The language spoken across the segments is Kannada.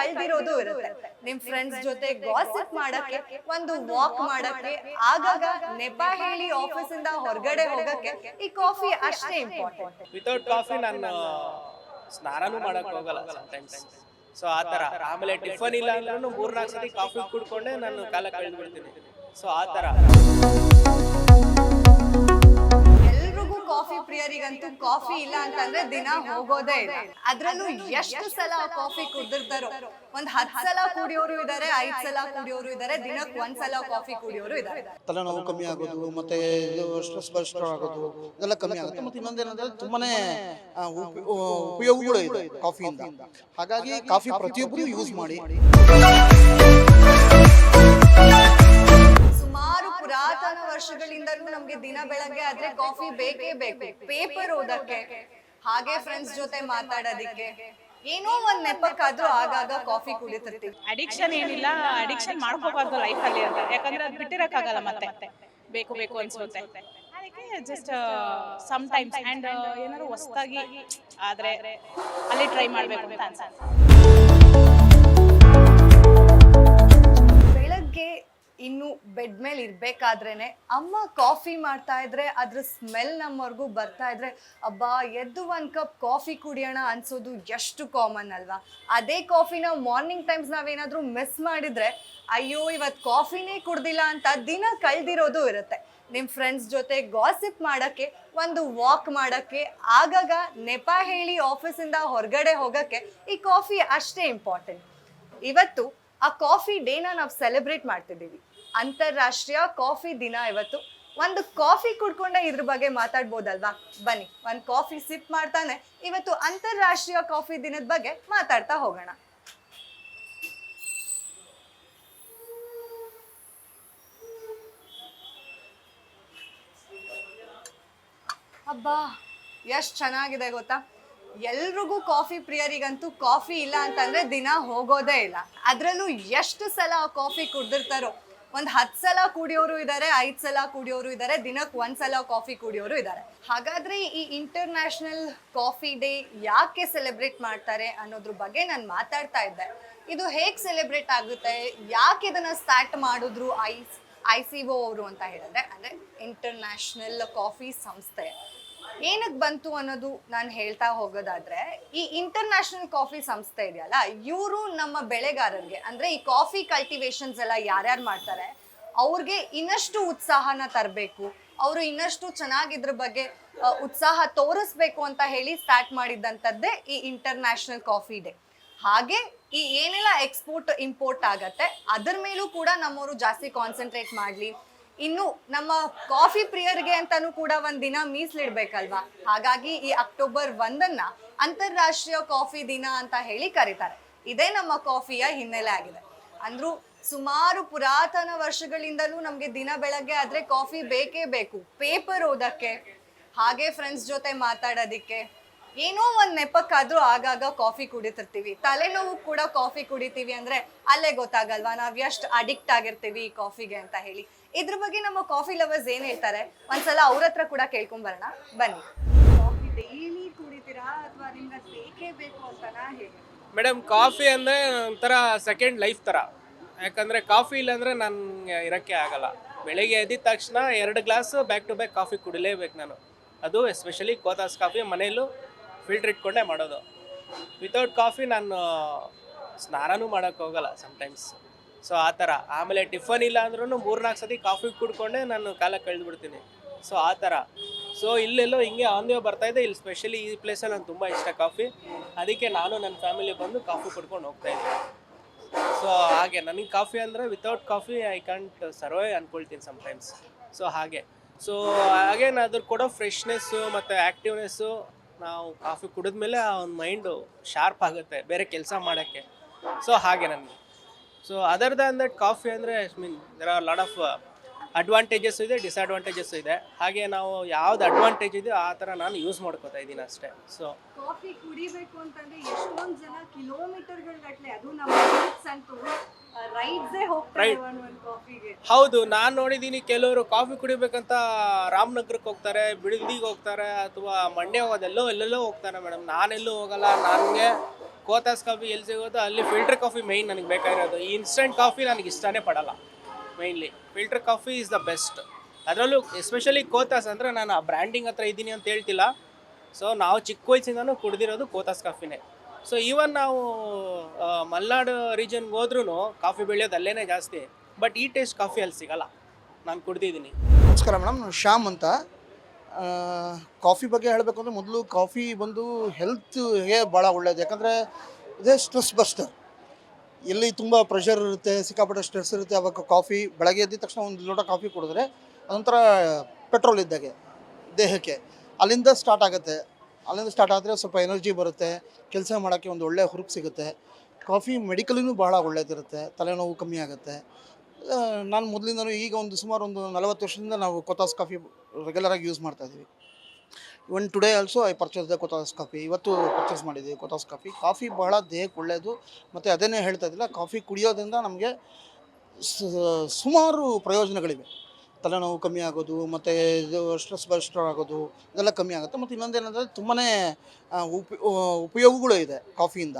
ಕಳ್ದಿರೋದು ಇರುತ್ತೆ. ನಿಮ್ ಫ್ರೆಂಡ್ಸ್ ಜೊತೆ ಗಾಸಿಪ್ ಮಾಡಕ್ಕೆ ಒಂದು ವಾಕ್ ಮಾಡಕ್ಕೆ ಆಗಾಗ ನೆಪ ಹೇಳಿ ಆಫೀಸ್ ಇಂದ ಹೊರಗಡೆ ಹೋಗಕ್ಕೆ ಈ ಕಾಫಿ ಅಷ್ಟೇ ಇಂಪಾರ್ಟೆಂಟ್ ವಿತೌಟ್ ಕಾಫಿ ನಾನು ಸ್ನಾನನೂ ಮಾಡಕ್ ಹೋಗಲ್ಲ ಟೈಮ್ಸ್ ಸೊ ಆ ಥರ ಆಮೇಲೆ ಟಿಫನ್ ಇಲ್ಲ ಅಂದ್ರೂ ಮೂರ್ನಾಲ್ಕು ಸತಿ ಕಾಫಿ ಕುಡ್ಕೊಂಡೆ ನಾನು ಕಾಲ ಕಳೆದ್ಬಿಡ್ತೀನಿ ಸೊ ಆ ಥರ ಕಾಫಿ ಪ್ರಿಯರಿಗಂತೂ ಕಾಫಿ ಇಲ್ಲ ಅಂತಂದ್ರೆ ದಿನ ಹೋಗೋದೇ ಇಲ್ಲ. ಅದ್ರಲ್ಲೂ ಎಷ್ಟು ಸಲ ಕಾಫಿ ಕುಡ್ದಿರ್ತಾರೋ ಒಂದ್ ಹತ್ ಸಲ ಕುಡಿಯೋರು ಇದಾರೆ ಐದ್ ಸಲ ಕುಡಿಯೋರು ಇದಾರೆ ದಿನಕ್ ಒಂದ್ ಸಲ ಕಾಫಿ ಕುಡಿಯೋರು ಇದಾರೆ. ತಲೆನೋವು ಕಮ್ಮಿ ಆಗೋದು ಮತ್ತೆ ಇದು ಸ್ಟ್ರೆಸ್ ಬರ್ಸ್ಟರ್ ಆಗೋದು ಇದೆಲ್ಲ ಕಮ್ಮಿ ಆಗುತ್ತೆ. ಮತ್ತೆ ಇನ್ನೊಂದೇನಂದ್ರೆ ತುಂಬಾನೇ ಉಪಯೋಗಗಳು ಇದೆ ಕಾಫಿಯಿಂದ. ಹಾಗಾಗಿ ಕಾಫಿ ಪ್ರತಿಯೊಬ್ಬರು ಯೂಸ್ ಮಾಡಿ. ವರ್ಷಗಳಿಂದಲೂ ನಮ್ಗೆ ದಿನ ಬೆಳಗ್ಗೆ ಆದ್ರೆ ಕಾಫಿ ಬೇಕೇ ಬೇಕು. ಪೇಪರ್ ಓದಕ್ಕೆ. ಹಾಗೆ ಫ್ರೆಂಡ್ಸ್ ಜೊತೆ ಮಾತಾಡೋದಿಕ್ಕೆ. ಏನೋ ಒಂದ್ ನೆಪಕ್ಕಾದ್ರೂ ಆಗಾಗ ಕಾಫಿ ಕುಡಿತಿರ್ತೀವಿ. ಅಡಿಕ್ಷನ್ ಏನಿಲ್ಲ ಅಡಿಕ್ಷನ್ ಮಾಡ್ಕೋಬಾರ್ದು ಅಲ್ಲಿ ಅಂತ. ಯಾಕಂದ್ರೆ ಅದು ಬಿಟ್ಟಿರಕ್ಕಾಗಲ್ಲ ಮತ್ತೆ. ಬೇಕು ಬೇಕು ಅನ್ಸುತ್ತೆ. ಜಸ್ಟ್ ಸಮ್ ಟೈಮ್ಸ್ ಅಂಡ್ ಏನಾದ್ರು ಹೊಸದಾಗಿ ಆದ್ರೆ ಅಲ್ಲಿ ಟ್ರೈ ಮಾಡ್ಬೇಕು ಅಂತ ಅನ್ಸುತ್ತೆ. ಮೇಲೆ ಇರ್ಬೇಕಾದ್ರೇನೆ ಅಮ್ಮ ಕಾಫಿ ಮಾಡ್ತಾ ಇದ್ರೆ ಅದ್ರ ಸ್ಮೆಲ್ ನಮ್ಮವರೆಗೂ ಬರ್ತಾ ಇದ್ರೆ, ಅಬ್ಬಾ, ಎದ್ದು ಒಂದ್ ಕಪ್ ಕಾಫಿ ಕುಡಿಯೋಣ ಅನ್ಸೋದು ಎಷ್ಟು ಕಾಮನ್ ಅಲ್ವಾ? ಅದೇ ಕಾಫಿನ ಮಾರ್ನಿಂಗ್ ಟೈಮ್ಸ್ ನಾವೇನಾದ್ರೂ ಮಿಸ್ ಮಾಡಿದ್ರೆ, ಅಯ್ಯೋ ಇವತ್ತು ಕಾಫಿನೇ ಕುಡ್ದಿಲ್ಲ ಅಂತ ದಿನ ಕಳ್ದಿರೋದು ಇರುತ್ತೆ. ನಿಮ್ ಫ್ರೆಂಡ್ಸ್ ಜೊತೆ ಗಾಸಿಪ್ ಮಾಡಕ್ಕೆ, ಒಂದು ವಾಕ್ ಮಾಡಕ್ಕೆ, ಆಗಾಗ ನೆಪ ಹೇಳಿ ಆಫೀಸಿಂದ ಹೊರಗಡೆ ಹೋಗಕ್ಕೆ ಈ ಕಾಫಿ ಅಷ್ಟೇ ಇಂಪಾರ್ಟೆಂಟ್ ಇವತ್ತು ಆ ಕಾಫಿ ಡೇನ ನಾವು ಸೆಲೆಬ್ರೇಟ್ ಮಾಡ್ತಿದ್ದೀವಿ. ಅಂತಾರಾಷ್ಟ್ರೀಯ ಕಾಫಿ ದಿನ ಇವತ್ತು. ಒಂದು ಕಾಫಿ ಕುಡ್ಕೊಂಡೆ ಇದ್ರ ಬಗ್ಗೆ ಮಾತಾಡ್ಬೋದಲ್ವಾ? ಬನ್ನಿ ಒಂದು ಕಾಫಿ ಸಿಪ್ ಮಾಡ್ತಾನೆ. ಇವತ್ತು ಅಂತಾರಾಷ್ಟ್ರೀಯ ಕಾಫಿ ದಿನದ ಬಗ್ಗೆ ಮಾತಾಡ್ತಾ ಹೋಗೋಣ. ಅಬ್ಬಾ! ಎಷ್ಟು ಚೆನ್ನಾಗಿದೆ ಗೊತ್ತಾ? ಎಲ್ರಿಗೂ ಕಾಫಿ ಪ್ರಿಯರಿಗಂತೂ ಕಾಫಿ ಇಲ್ಲ ಅಂತಂದ್ರೆ ದಿನ ಹೋಗೋದೇ ಇಲ್ಲ. ಅದ್ರಲ್ಲೂ ಎಷ್ಟು ಸಲ ಕಾಫಿ ಕುಡ್ದಿರ್ತಾರೋ ಒಂದ್ ಹತ್ತು ಸಲ ಕುಡಿಯೋರು ಇದ್ದಾರೆ ಐದು ಸಲ ಕುಡಿಯೋರು ಇದ್ದಾರೆ ದಿನಕ್ಕೆ ಒಂದು ಸಲ ಕಾಫಿ ಕುಡಿಯೋರು ಇದ್ದಾರೆ ಹಾಗಾದ್ರೆ ಈ ಇಂಟರ್ನ್ಯಾಷನಲ್ ಕಾಫಿ ಡೇ ಯಾಕೆ ಸೆಲೆಬ್ರೇಟ್ ಮಾಡ್ತಾರೆ ಅನ್ನೋದ್ರ ಬಗ್ಗೆ ನಾನು ಮಾತಾಡ್ತಾ ಇದ್ದೆ. ಇದು ಹೇಗೆ ಸೆಲೆಬ್ರೇಟ್ ಆಗುತ್ತೆ, ಯಾಕೆ ಇದನ್ನು ಸ್ಟಾರ್ಟ್ ಮಾಡಿದ್ರು ಐ ಐ ಸಿ ಒ ಅವರು ಅಂತ ಹೇಳಿದ್ರೆ, ಅಂದ್ರೆ ಇಂಟರ್ನ್ಯಾಷನಲ್ ಕಾಫಿ ಸಂಸ್ಥೆ. ಏನಕ್ಕೆ ಬಂತು ಅನ್ನೋದು ನಾನು ಹೇಳ್ತಾ ಹೋಗೋದಾದ್ರೆ, ಈ ಇಂಟರ್ನ್ಯಾಷನಲ್ ಕಾಫಿ ಸಂಸ್ಥೆ ಇದೆಯಲ್ಲ, ಇವರು ನಮ್ಮ ಬೆಳೆಗಾರರಿಗೆ, ಅಂದ್ರೆ ಈ ಕಾಫಿ ಕಲ್ಟಿವೇಶನ್ಸ್ ಎಲ್ಲ ಯಾರ್ಯಾರು ಮಾಡ್ತಾರೆ, ಅವ್ರಿಗೆ ಇನ್ನಷ್ಟು ಉತ್ಸಾಹನ ತರಬೇಕು, ಅವರು ಇನ್ನಷ್ಟು ಚೆನ್ನಾಗಿ ಇದ್ರ ಬಗ್ಗೆ ಉತ್ಸಾಹ ತೋರಿಸ್ಬೇಕು ಅಂತ ಹೇಳಿ ಸ್ಟಾರ್ಟ್ ಮಾಡಿದ್ದಂಥದ್ದೇ ಈ ಇಂಟರ್ನ್ಯಾಷನಲ್ ಕಾಫಿ ಡೇ ಹಾಗೆ ಈ ಏನೆಲ್ಲ ಎಕ್ಸ್ಪೋರ್ಟ್ ಇಂಪೋರ್ಟ್ ಆಗತ್ತೆ, ಅದ್ರ ಮೇಲೂ ಕೂಡ ನಮ್ಮವರು ಜಾಸ್ತಿ ಕಾನ್ಸಂಟ್ರೇಟ್ ಮಾಡಲಿ ಇನ್ನು ನಮ್ಮ ಕಾಫಿ ಪ್ರಿಯರಿಗೆ ಅಂತಾನೂ ಕೂಡ ಒಂದ್ ದಿನ ಮೀಸಲಿಡ್ಬೇಕಲ್ವಾ? ಹಾಗಾಗಿ ಈ ಅಕ್ಟೋಬರ್ ಒಂದನ್ನ ಅಂತಾರಾಷ್ಟ್ರೀಯ ಕಾಫಿ ದಿನ ಅಂತ ಹೇಳಿ ಕರೀತಾರೆ. ಇದೇ ನಮ್ಮ ಕಾಫಿಯ ಹಿನ್ನೆಲೆ ಆಗಿದೆ. ಅಂದ್ರು ಸುಮಾರು ಪುರಾತನ ವರ್ಷಗಳಿಂದಲೂ ನಮ್ಗೆ ದಿನ ಬೆಳಗ್ಗೆ ಆದ್ರೆ ಕಾಫಿ ಬೇಕೇ ಬೇಕು. ಪೇಪರ್ ಓದಕ್ಕೆ, ಹಾಗೆ ಫ್ರೆಂಡ್ಸ್ ಜೊತೆ ಮಾತಾಡೋದಿಕ್ಕೆ, ಏನೋ ಒಂದ್ ನೆಪಕ್ಕಾದ್ರೂ ಆಗಾಗ ಕಾಫಿ ಕುಡಿತಿರ್ತೀವಿ. ತಲೆನೋವು ಕೂಡ ಕಾಫಿ ಕುಡಿತೀವಿ ಅಂದ್ರೆ ಅಲ್ಲೇ ಗೊತ್ತಾಗಲ್ವಾ? ನಾವ್ ಎಷ್ಟು ಅಡಿಕ್ಟ್ ಆಗಿರ್ತೀವಿ ಈ ಕಾಫಿಗೆ ಅಂತ ಹೇಳಿ. ಇದ್ರ ಬಗ್ಗೆ ನಮ್ಮ ಕಾಫಿ ಲವರ್ಸ್ ಏನ್ ಹೇಳ್ತಾರೆ? ಒಂದ್ಸಲ ಅವ್ರ ಹತ್ರ ಕೂಡ ಕೇಳ್ಕೊಂಡ್ ಬರೋಣ. ಬನ್ನಿ. ಕಾಫಿ ಡೈಲಿ ಕುಡಿತೀರಾ ಅಥವಾ ನಿಮ್ಗೆ ಅದ್ ಬೇಕೇ ಬೇಕು ಅಂತನಾ ಹೇಗೆ ಮೇಡಮ್ ಕಾಫಿ ಅಂದರೆ ಒಂಥರ ಸೆಕೆಂಡ್ ಲೈಫ್ ಥರ ಯಾಕಂದರೆ ಕಾಫಿ ಇಲ್ಲಾಂದರೆ ನನಗೆ ಇರೋಕ್ಕೆ ಆಗಲ್ಲ. ಬೆಳಿಗ್ಗೆ ಎದ್ದ ತಕ್ಷಣ ಎರಡು glass back to back coffee ಕುಡಿಲೇಬೇಕು ನಾನು. ಅದು ಎಸ್ಪೆಷಲಿ ಕೋತಾಸ್ ಕಾಫಿ ಮನೆಯಲ್ಲೂ ಫಿಲ್ಟರ್ ಇಟ್ಕೊಂಡೇ ಮಾಡೋದು. ವಿತೌಟ್ ಕಾಫಿ ನಾನು ಸ್ನಾನನೂ ಮಾಡೋಕ್ಕೋಗಲ್ಲ ಸಮ್ ಸಮ್ಟೈಮ್ಸ್ ಸೊ ಆ ಥರ. ಆಮೇಲೆ ಟಿಫನ್ ಇಲ್ಲ ಅಂದ್ರೂ ಮೂರ್ನಾಲ್ಕು ಸತಿ ಕಾಫಿ ಕುಡ್ಕೊಂಡೆ ನಾನು ಕಾಲ ಕಳೆದ್ಬಿಡ್ತೀನಿ. ಸೊ ಆ ಥರ. ಸೊ ಇಲ್ಲೆಲ್ಲೋ ಹಿಂಗೆ ಆನ್ ಬರ್ತಾ ಇದೆ ಇಲ್ಲಿ ಸ್ಪೆಷಲಿ ಈ ಪ್ಲೇಸಲ್ಲಿ ನಂಗೆ ತುಂಬ ಇಷ್ಟ ಕಾಫಿ. ಅದಕ್ಕೆ ನಾನು ನನ್ನ ಫ್ಯಾಮಿಲಿ ಬಂದು ಕಾಫಿ ಕುಡ್ಕೊಂಡು ಹೋಗ್ತಾ ಇದ್ದೀನಿ ಸೊ ಹಾಗೆ. ನನಗೆ ಕಾಫಿ ಅಂದರೆ without coffee I can't survive ಅನ್ಕೊಳ್ತೀನಿ ಸಮ್ಟೈಮ್ಸ್ ಸೊ ಹಾಗೆ. ಸೊ ಹಾಗೆ ಅದ್ರ ಕೊಡೋ ಫ್ರೆಶ್ನೆಸ್ಸು ಮತ್ತು ಆ್ಯಕ್ಟಿವ್ನೆಸ್ಸು ನಾವು ಕಾಫಿ ಕುಡಿದ್ಮೇಲೆ ಆ ಒಂದು ಮೈಂಡು ಶಾರ್ಪ್ ಆಗುತ್ತೆ, ಬೇರೆ ಕೆಲಸ ಮಾಡೋಕ್ಕೆ. ಸೊ ಹಾಗೆ ನನಗೆ. So other than that coffee ಅಂದರೆ mean there are lot of advantages ಇದೆ ಡಿಸ್ಅಡ್ವಾಂಟೇಜಸ್ ಇದೆ. ಹಾಗೆ ನಾವು ಯಾವ್ದು ಅಡ್ವಾಂಟೇಜ್ ಇದೆಯೋ ಆ ಥರ ನಾನು ಯೂಸ್ ಮಾಡ್ಕೋತಾ ಇದ್ದೀನಿ ಅಷ್ಟೇ. ಸೊ ಕಾಫಿ ಕುಡಿಬೇಕು ಅಂತಂದ್ರೆ ಎಷ್ಟೊಂದು ಜನ ಅದು ನಮ್ಮ ಅಂತೂ ರೈಡ್ಸೇ ಹೋಗ್ತಾರೆ ಕಾಫಿಗೆ ಹೌದು ನಾನು ನೋಡಿದ್ದೀನಿ ಕೆಲವರು ಕಾಫಿ ಕುಡಿಬೇಕಂತ ರಾಮನಗರಕ್ಕೆ ಹೋಗ್ತಾರೆ ಬಿಡದಿಗೆ ಹೋಗ್ತಾರೆ ಅಥವಾ ಮಂಡ್ಯ ಹೋಗೋದೆಲ್ಲೋ ಎಲ್ಲೆಲ್ಲೋ ಹೋಗ್ತಾರೆ ಮೇಡಮ್. ನಾನೆಲ್ಲೂ ಹೋಗಲ್ಲ ನನಗೆ ಕೋತಾಸ್ ಕಾಫಿ ಎಲ್ಲಿ ಸಿಗೋದು ಅಲ್ಲಿ ಫಿಲ್ಟರ್ ಕಾಫಿ ಮೈನ್ ನನಗೆ ಬೇಕಾಗಿರೋದು. ಈ ಇನ್ಸ್ಟೆಂಟ್ ಕಾಫಿ ನನಗೆ ಇಷ್ಟನೇ ಪಡಲ್ಲ mainly filter coffee is the best ಅದರಲ್ಲೂ ಎಸ್ಪೆಷಲಿ ಕೋತಾಸ್ ಅಂದರೆ ನಾನು ಆ ಬ್ರ್ಯಾಂಡಿಂಗ್ ಹತ್ರ ಇದ್ದೀನಿ ಅಂತ ಹೇಳ್ತಿಲ್ಲ. ಸೊ ನಾವು ಚಿಕ್ಕ ವಯಸ್ಸಿಂದನೂ ಕುಡ್ದಿರೋದು ಕೋತಾಸ್ ಕಾಫಿನೇ. ಸೊ ಈವನ್ ನಾವು ಮಲ್ನಾಡು ರೀಜನ್ಗೆ ಹೋದ್ರೂ ಕಾಫಿ ಬೆಳೆಯೋದು ಅಲ್ಲೇ ಜಾಸ್ತಿ. ಬಟ್ ಈ ಟೇಸ್ಟ್ ಕಾಫಿ ಅಲ್ಲಿ ಸಿಗಲ್ಲ. ನಾನು ಕುಡ್ದಿದ್ದೀನಿ. ನಮಸ್ಕಾರ ಮೇಡಮ್ ಶ್ಯಾಮ್ ಅಂತ. ಕಾಫಿ ಬಗ್ಗೆ ಹೇಳಬೇಕು ಅಂದರೆ ಮೊದಲು ಕಾಫಿ ಬಂದು ಹೆಲ್ತ್ಗೆ ಭಾಳ ಒಳ್ಳೆಯದು ಯಾಕಂದರೆ ಇದೇ ಸ್ಟ್ರೆಸ್ ಬಸ್ಟರ್ ಎಲ್ಲಿ ತುಂಬ ಪ್ರೆಷರ್ ಇರುತ್ತೆ, ಸಿಕ್ಕಾಪಟ್ಟೆ ಸ್ಟ್ರೆಸ್ ಇರುತ್ತೆ, ಅವಾಗ ಕಾಫಿ, ಬೆಳಗ್ಗೆ ಎದ್ದ ತಕ್ಷಣ ಒಂದು ಲೋಟ ಕಾಫಿ ಕುಡಿದ್ರೆ ಅದೊಂಥರ ಪೆಟ್ರೋಲ್ ಇದ್ದಾಗೆ ದೇಹಕ್ಕೆ. ಅಲ್ಲಿಂದ ಸ್ಟಾರ್ಟ್ ಆಗುತ್ತೆ. ಅಲ್ಲಿಂದ ಸ್ಟಾರ್ಟ್ ಆದರೆ ಸ್ವಲ್ಪ ಎನರ್ಜಿ ಬರುತ್ತೆ, ಕೆಲಸ ಮಾಡೋಕ್ಕೆ ಒಂದು ಒಳ್ಳೆಯ ಹುರುಪು ಸಿಗುತ್ತೆ. ಕಾಫಿ ಮೆಡಿಕಲಿನೂ ಭಾಳ ಒಳ್ಳೇದಿರುತ್ತೆ, ತಲೆನೋವು ಕಮ್ಮಿ ಆಗುತ್ತೆ. ನಾನು ಮೊದಲಿಂದನೂ ಈಗ ಒಂದು ಸುಮಾರು ಒಂದು ನಲವತ್ತು ವರ್ಷದಿಂದ ನಾವು ಕೊತಾಸ್ ಕಾಫಿ ರೆಗ್ಯುಲರಾಗಿ ಯೂಸ್ ಮಾಡ್ತಾ ಇದ್ದೀವಿ. Even today also I purchase the Cothas coffee. ಇವತ್ತು ಪರ್ಚೇಸ್ ಮಾಡಿದ್ದೀವಿ ಕೊತಾಸ್ ಕಾಫಿ. ಕಾಫಿ ಬಹಳ ದೇಹಕ್ಕೆ ಒಳ್ಳೆಯದು ಮತ್ತು ಅದನ್ನೇ ಹೇಳ್ತಾ ಇದ್ದಿಲ್ಲ, ಕಾಫಿ ಕುಡಿಯೋದ್ರಿಂದ ನಮಗೆ ಸುಮಾರು ಪ್ರಯೋಜನಗಳಿವೆ. ತಲೆನೋವು ಕಮ್ಮಿ ಆಗೋದು, ಮತ್ತು ಇದು ಸ್ಟ್ರೆಸ್ ಬಸ್ಟರ್ ಆಗೋದು, ಇದೆಲ್ಲ ಕಮ್ಮಿ ಆಗುತ್ತೆ. ಮತ್ತು ಇನ್ನೊಂದೇನೆಂದರೆ ತುಂಬಾ ಉಪ ಉಪಯೋಗಗಳು ಇದೆ ಕಾಫಿಯಿಂದ.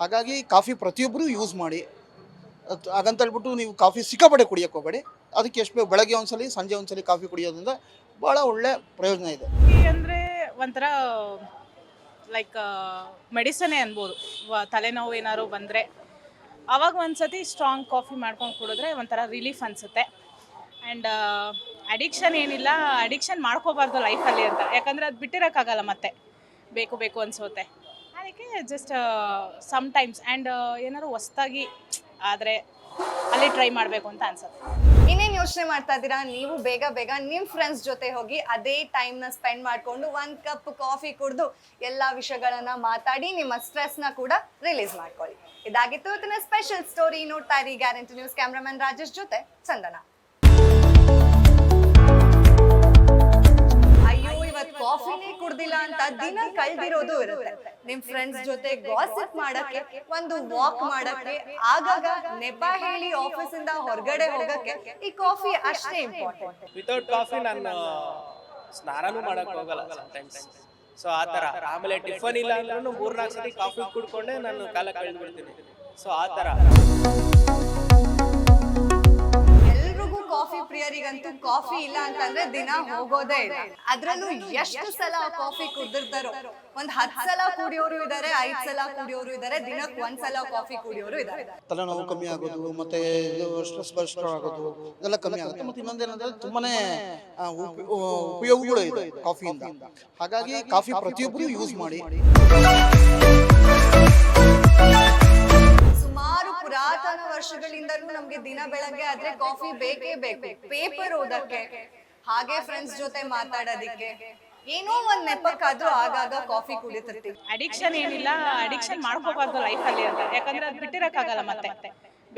ಹಾಗಾಗಿ ಕಾಫಿ ಪ್ರತಿಯೊಬ್ಬರೂ ಯೂಸ್ ಮಾಡಿ ಹಾಗಂತ ಹೇಳ್ಬಿಟ್ಟು ನೀವು ಕಾಫಿ ಸಿಕ್ಕಾಪಟ್ಟೆ ಕುಡಿಯೋಕೆ ಹೋಗಬೇಡಿ. ಅದಕ್ಕೆ ಎಷ್ಟು ಬೇಕು ಬೆಳಗ್ಗೆ ಒಂದ್ಸಲ, ಸಂಜೆ ಒಂದ್ಸಲ ಕಾಫಿ ಕುಡಿಯೋದ್ರಿಂದ ಭಾಳ ಒಳ್ಳೆ ಪ್ರಯೋಜನ ಇದೆ. ಅಂದ್ರೆ ಅಂದರೆ ಒಂಥರ ಲೈಕ್ ಮೆಡಿಸನೇ ಅನ್ಬೋದು. ತಲೆನೋವು ಏನಾದ್ರು ಬಂದರೆ ಅವಾಗ ಒಂದ್ಸತಿ ಸ್ಟ್ರಾಂಗ್ ಕಾಫಿ ಮಾಡ್ಕೊಂಡು ಕುಡಿದ್ರೆ ಒಂಥರ ರಿಲೀಫ್ ಅನ್ಸುತ್ತೆ. ಆ್ಯಂಡ್ ಅಡಿಕ್ಷನ್ ಏನಿಲ್ಲ ಅಡಿಕ್ಷನ್ ಮಾಡ್ಕೋಬಾರ್ದು ಲೈಫಲ್ಲಿ ಅಂತ. ಯಾಕಂದರೆ ಅದು ಬಿಟ್ಟಿರೋಕ್ಕಾಗಲ್ಲ ಮತ್ತೆ. ಬೇಕು ಬೇಕು ಅನಿಸುತ್ತೆ. ಅದಕ್ಕೆ ಜಸ್ಟ್ ಸಮ್ ಟೈಮ್ಸ್ ಆ್ಯಂಡ್ ಏನಾದ್ರು ಹೊಸ್ದಾಗಿ ಆದರೆ ಅಲ್ಲಿ ಟ್ರೈ ಮಾಡಬೇಕು ಅಂತ ಅನ್ಸುತ್ತೆ. ಇನ್ನೇನು ಯೋಚನೆ ಮಾಡ್ತಾ ಇದ್ದೀರಾ? ನೀವು ಬೇಗ ಬೇಗ ನಿಮ್ಮ ಫ್ರೆಂಡ್ಸ್ ಜೊತೆ ಹೋಗಿ ಅದೇ ಟೈಮ್ನ ಸ್ಪೆಂಡ್ ಮಾಡ್ಕೊಂಡು ಒಂದು ಕಪ್ ಕಾಫಿ ಕುಡಿದು ಎಲ್ಲಾ ವಿಷಯಗಳನ್ನ ಮಾತಾಡಿ, ನಿಮ್ಮ ಸ್ಟ್ರೆಸ್ನ ಕೂಡ ರಿಲೀಸ್ ಮಾಡ್ಕೊಳ್ಳಿ. ಇದಾಗಿತ್ತು ಸ್ಪೆಷಲ್ ಸ್ಟೋರಿ ನೋಡ್ತಾ ಇರಿ ಗ್ಯಾರಂಟಿ ನ್ಯೂಸ್ ಕ್ಯಾಮ್ರಾಮನ್ ರಾಜೇಶ್ ಜೊತೆ ಚಂದನ. ಕಾಫಿನೇ ಕುಡ್ದಿಲ್ಲ ಅಂತ ದಿನ ಕಳ್ದಿರೋದು ಇರುತ್ತೆ. ನಿಮ್ ಫ್ರೆಂಡ್ಸ್ ಜೊತೆ ಗಾಸಿಪ್ ಮಾಡಕ್ಕೆ, ಒಂದು ವಾಕ್ ಮಾಡಕ್ಕೆ, ಆಗಾಗ ನೆಪ ಹೇಳಿ ಆಫೀಸ್ ಇಂದ ಹೊರಗಡೆ ಹೋಗಕ್ಕೆ ಈ ಕಾಫಿ ಅಷ್ಟೇ ಇಂಪಾರ್ಟೆಂಟ್ ವಿತೌಟ್ ಕಾಫಿ ನಾನು ಸ್ನಾನನೂ ಮಾಡಕ್ ಹೋಗಲ್ಲ ಟೈಮ್ಸ್ ಸೊ ಆ ಥರ. ಆಮೇಲೆ ಟಿಫನ್ ಇಲ್ಲ ಅಂದ್ರೂ ಮೂರ್ನಾಲ್ಕು ಸತಿ ಕಾಫಿ ಕುಡ್ಕೊಂಡೆ ನಾನು ಕಾಲ ಕಳೆದು ಬಿಡ್ತೀನಿ ಸೊ ಆ ಥರ. ಪ್ರಿಯರಿಗಂತೂ ಕಾಫಿ ಇಲ್ಲ ಅಂತಂದ್ರೆ ದಿನ ಹೋಗೋದೇ ಇಲ್ಲ. ಅದ್ರಲ್ಲೂ ಎಷ್ಟು ಸಲ ಕಾಫಿ ಕುಡ್ದಿರ್ತಾರೋ. ಒಂದ್ ಹತ್ ಸಲ ಕುಡಿಯೋರು ಇದಾರೆ ಐದ್ ಸಲ ಕುಡಿಯೋರು ಇದಾರೆ ದಿನಕ್ಕೆ ಒಂದ್ ಸಲ ಕಾಫಿ ಕುಡಿಯೋರು ಇದಾರೆ. ತಲೆನೋವು ಕಮ್ಮಿ ಆಗೋದು ಮತ್ತೆ ಇದು ಸ್ಟ್ರೆಸ್ ಆಗೋದು ಇದೆಲ್ಲ ಕಮ್ಮಿ ಆಗುತ್ತೆ. ಮತ್ತೆ ಇನ್ನೊಂದೇನಂದ್ರೆ ತುಂಬಾನೇ ಉಪಯೋಗಗಳು ಇದೆ ಕಾಫಿಯಿಂದ. ಹಾಗಾಗಿ ಕಾಫಿ ಪ್ರತಿಯೊಬ್ಬರು ಯೂಸ್ ಮಾಡಿ. ಪುರಾತನ ವರ್ಷಗಳಿಂದಲೂ ನಮ್ಗೆ ದಿನ ಬೆಳಗ್ಗೆ ಆದ್ರೆ ಕಾಫಿ ಬೇಕೇ ಬೇಕು. ಪೇಪರ್ ಓದಕ್ಕೆ. ಹಾಗೆ ಫ್ರೆಂಡ್ಸ್ ಜೊತೆ ಮಾತಾಡೋದಿಕ್ಕೆ. ಏನೋ ಒಂದ್ ನೆಪಕ್ಕಾದ್ರೂ ಆಗಾಗ ಕಾಫಿ ಕುಡಿತಿರ್ತೀವಿ ಅಡಿಕ್ಷನ್ ಏನಿಲ್ಲ ಅಡಿಕ್ಷನ್ ಮಾಡ್ಕೋಬಾರ್ದು ಲೈಫಲ್ಲಿ ಅಂತ. ಯಾಕಂದ್ರೆ ಅದು ಬಿಟ್ಟಿರೋಕ್ಕಾಗಲ್ಲ ಮತ್ತೆ.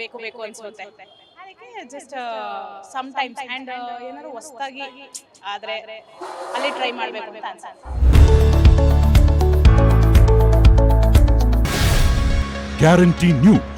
ಬೇಕು ಬೇಕು ಅನ್ಸುತ್ತೆ. ಅದಕ್ಕೆ ಜಸ್ಟ್ ಸಮ್ ಟೈಮ್ಸ್ ಅಂಡ್ ಏನಾದ್ರು ಹೊಸದಾಗಿ ಆದ್ರೆ ಅಲ್ಲಿ ಟ್ರೈ ಮಾಡ್ಬೇಕು ಅಂತ ಅನ್ಸುತ್ತೆ. Guarantee news